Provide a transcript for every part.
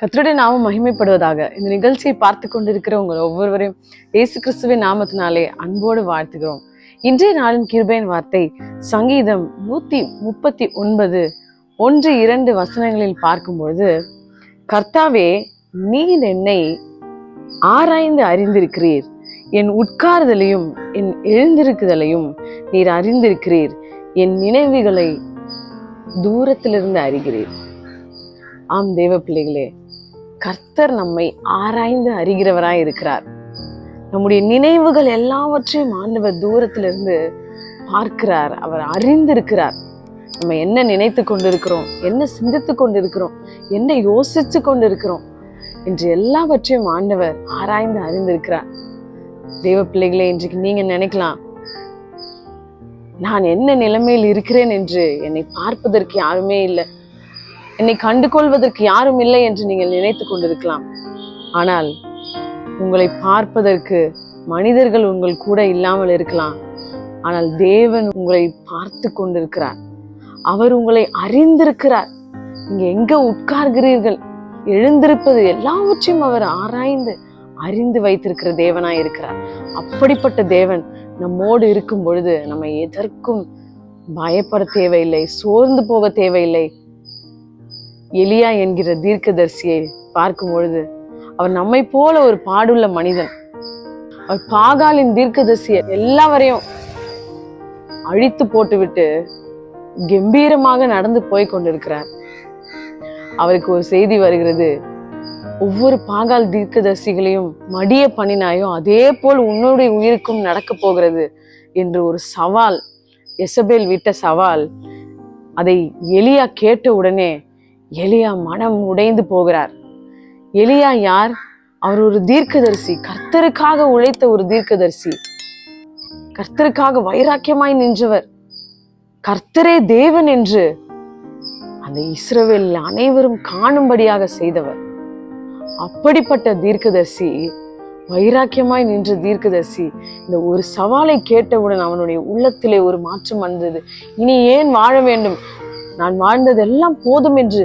கத்தருடைய நாமம் மகிமைப்படுவதாக இந்த நிகழ்ச்சியை பார்த்து கொண்டிருக்கிற உங்கள் ஒவ்வொருவரையும் இயேசு கிறிஸ்துவின் நாமத்தினாலே அன்போடு வாழ்த்துகிறோம். இன்றைய நாளின் கிருபையின் வார்த்தை சங்கீதம் நூத்தி முப்பத்தி ஒன்பது ஒன்று இரண்டு வசனங்களில் பார்க்கும்பொழுது கர்த்தாவே நீர் என்னை ஆராய்ந்து அறிந்திருக்கிறீர். என் உட்காருதலையும் என் எழுந்திருக்குதலையும் நீர் அறிந்திருக்கிறீர். என் நினைவுகளை தூரத்திலிருந்து அறிகிறீர். ஆம் தேவ பிள்ளைகளே கர்த்தர் நம்மை ஆராய்ந்து அறிகிறவராய் இருக்கிறார். நம்முடைய நினைவுகள் எல்லாவற்றையும் ஆண்டவர் தூரத்திலிருந்து பார்க்கிறார். அவர் அறிந்திருக்கிறார். நம்ம என்ன நினைத்து கொண்டிருக்கிறோம்? என்ன சிந்தித்து கொண்டிருக்கிறோம்? என்ன யோசித்து கொண்டிருக்கிறோம்? என்று எல்லாவற்றையும் ஆண்டவர் ஆராய்ந்து அறிந்திருக்கிறார். தெய்வ பிள்ளைகளே இன்றைக்கு நீங்க நினைக்கலாம் நான் என்ன நிலைமையில் இருக்கிறேன் என்று என்னை பார்ப்பதற்கு யாருமே இல்லை. என்னை கண்டு கொள்வதற்கு யாரும் இல்லை என்று நீங்கள் நினைத்து கொண்டிருக்கலாம். ஆனால் உங்களை பார்ப்பதற்கு மனிதர்கள் உங்கள் கூட இல்லாமல் இருக்கலாம். ஆனால் தேவன் உங்களை பார்த்து கொண்டிருக்கிறார். அவர் உங்களை அறிந்திருக்கிறார். நீங்க எங்க உட்கார்கிறீர்கள்? எழுந்திருப்பது எல்லாவற்றையும் அவர் ஆராய்ந்து அறிந்து வைத்திருக்கிற தேவனாய் இருக்கிறார். அப்படிப்பட்ட தேவன் நம்மோடு இருக்கும் பொழுது நம்ம எதற்கும் பயப்பட தேவையில்லை சோர்ந்து போக தேவையில்லை. எலியா என்கிற தீர்க்கதரிசியை பார்க்கும் பொழுது அவர் நம்மை போல ஒரு பாடுள்ள மனிதன். அவர் பாகாலின் தீர்க்கதரிசியை எல்லாவரையும் அழித்து போட்டுவிட்டு கம்பீரமாக நடந்து போய் கொண்டிருக்கிறார். அவருக்கு ஒரு செய்தி வருகிறது. ஒவ்வொரு பாகால் தீர்க்கதரிசிகளையும் மடிய பண்ணினாயோ அதே போல் உன்னுடைய உயிருக்கும் நடக்க போகிறது என்று ஒரு சவால் எசபேல் விட்ட சவால் அதை எலியா கேட்ட உடனே எலியா மனம் உடைந்து போகிறார். எலியா யார்? அவர் ஒரு தீர்க்கதரிசி. கர்த்தருக்காக உழைத்த ஒரு தீர்க்கதரிசி. கர்த்தருக்காக வைராக்கியமாய் நின்றவர். கர்த்தரே தேவன் என்று அந்த இஸ்ரவேல் அனைவரும் காணும்படியாக செய்தவர். அப்படிப்பட்ட தீர்க்கதரிசி வைராக்கியமாய் நின்ற தீர்க்கதரிசி இந்த ஒரு சவாலை கேட்டவுடன் அவனுடைய உள்ளத்திலே ஒரு மாற்றம் வந்தது. இனி ஏன் வாழ வேண்டும்? நான் வாழ்ந்ததெல்லாம் போதும் என்று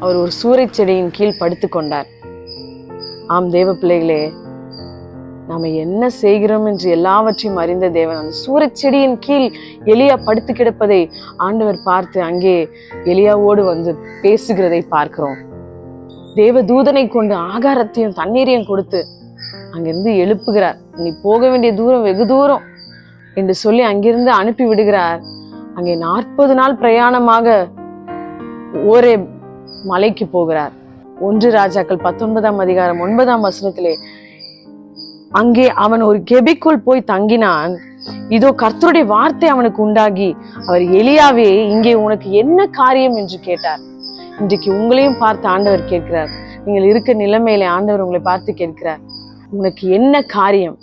அவர் ஒரு சூறை செடியின் கீழ் படுத்து கொண்டார். ஆம் தேவ பிள்ளைகளே நாம என்ன செய்கிறோம் என்று எல்லாவற்றையும் அறிந்த தேவன் அந்த சூறைச் செடியின் கீழ் எலியா படுத்து கிடப்பதை ஆண்டவர் பார்த்து அங்கே எலியாவோடு வந்து பேசுகிறதை பார்க்கிறோம். தேவ தூதனை கொண்டு ஆகாரத்தையும் தண்ணீரையும் கொடுத்து அங்கிருந்து எழுப்புகிறார். நீ போக வேண்டிய தூரம் வெகு தூரம் என்று சொல்லி அங்கிருந்து அனுப்பி விடுகிறார். அங்கே நாற்பது நாள் பிரயாணமாக ஒரே மலைக்கு போகிறார். ஒன்று ராஜாக்கள் பத்தொன்பதாம் அதிகாரம் ஒன்பதாம் வசனத்திலே அங்கே அவன் ஒரு கெபிக்குள் போய் தங்கினான். இதோ கர்த்தருடைய வார்த்தை அவனுக்கு உண்டாகி அவர் எலியாவே இங்கே உனக்கு என்ன காரியம் என்று கேட்டார். இன்றைக்கு உங்களையும் பார்த்து ஆண்டவர் கேட்கிறார். நீங்கள் இருக்க நிலைமையில ஆண்டவர் உங்களை பார்த்து கேட்கிறார். உனக்கு என்ன காரியம்?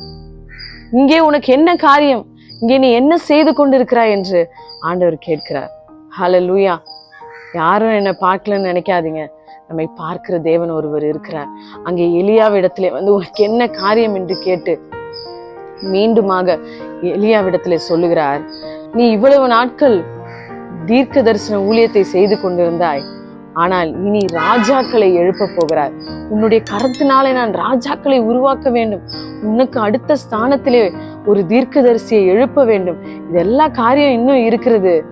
இங்கே உனக்கு என்ன காரியம்? இங்கே நீ என்ன செய்து கொண்டிருக்கிறாய் என்று ஆண்டவர் கேட்கிறார். ஹலோ லூயா யாரும் என்னை பார்க்கலன்னு நினைக்காதீங்க. நம்மை பார்க்கிற தேவன் ஒருவர் இருக்கிறார். அங்கே எலியாவிடத்திலே வந்து உனக்கு என்ன காரியம் என்று கேட்டு மீண்டுமாக எலியாவிடத்திலே சொல்லுகிறார். நீ இவ்வளவு நாட்கள் தீர்க்க தரிசன ஊழியத்தை செய்து கொண்டிருந்தாய். ஆனால் இனி ராஜாக்களை எழுப்ப போகிறார் உன்னுடைய கரத்தினாலே நான் ராஜாக்களை உருவாக்க வேண்டும். உனக்கு அடுத்த ஸ்தானத்திலே ஒரு தீர்க்கதரிசியை எழுப்ப வேண்டும். இது எல்லா காரியம் இன்னும் இருக்கிறது.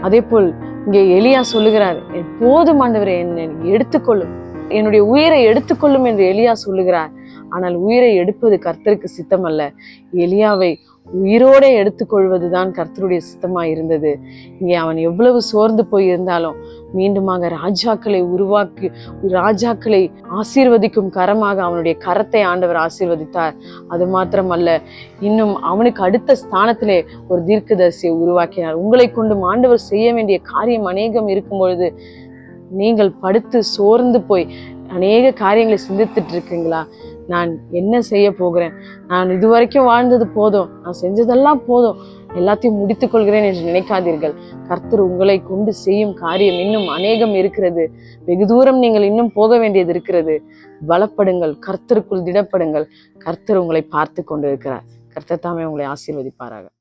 அதே போல் இங்கே எலியா சொல்லுகிறார் எப்போதும் போதும் என்னை எடுத்துக்கொள்ளும். என்னுடைய உயிரை எடுத்துக்கொள்ளும் என்று எலியா சொல்லுகிறார். ஆனால் உயிரை எடுப்பது கர்த்தருக்கு சித்தம் அல்ல எலியாவை உயிரோட எடுத்துக்கொள்வதுதான் கர்த்தருடைய சித்தமாக இருந்தது. இங்கே அவன் எவ்வளவு சோர்ந்து போய் இருந்தாலும் மீண்டுமாக ராஜாக்களை உருவாக்கி ராஜாக்களை ஆசீர்வதிக்கும் கரமாக அவனுடைய கரத்தை ஆண்டவர் ஆசீர்வதித்தார். அது மாத்திரமல்ல இன்னும் அவனுக்கு அடுத்த ஸ்தானத்திலே ஒரு தீர்க்கதரிசியை உருவாக்கினார். உங்களை கொண்டும் ஆண்டவர் செய்ய வேண்டிய காரியம் அநேகம் இருக்கும் பொழுது நீங்கள் படுத்து சோர்ந்து போய் அநேக காரியங்களை சிந்தித்துட்டு இருக்கீங்களா? நான் என்ன செய்ய போகிறேன்? நான் இதுவரைக்கும் வாழ்ந்தது போதும். நான் செஞ்சதெல்லாம் போதும். எல்லாத்தையும் முடித்துக் கொள்கிறேன் என்று நினைக்காதீர்கள். கர்த்தர் உங்களை கொண்டு செய்யும் காரியம் இன்னும் அநேகம் இருக்கிறது. வெகு தூரம் நீங்கள் இன்னும் போக வேண்டியது இருக்கிறது. பலப்படுங்கள். கர்த்தருக்குள் திடப்படுங்கள். கர்த்தர் உங்களை பார்த்து கொண்டிருக்கிறார். கர்த்தர் தாமே உங்களை ஆசீர்வதிப்பாராக.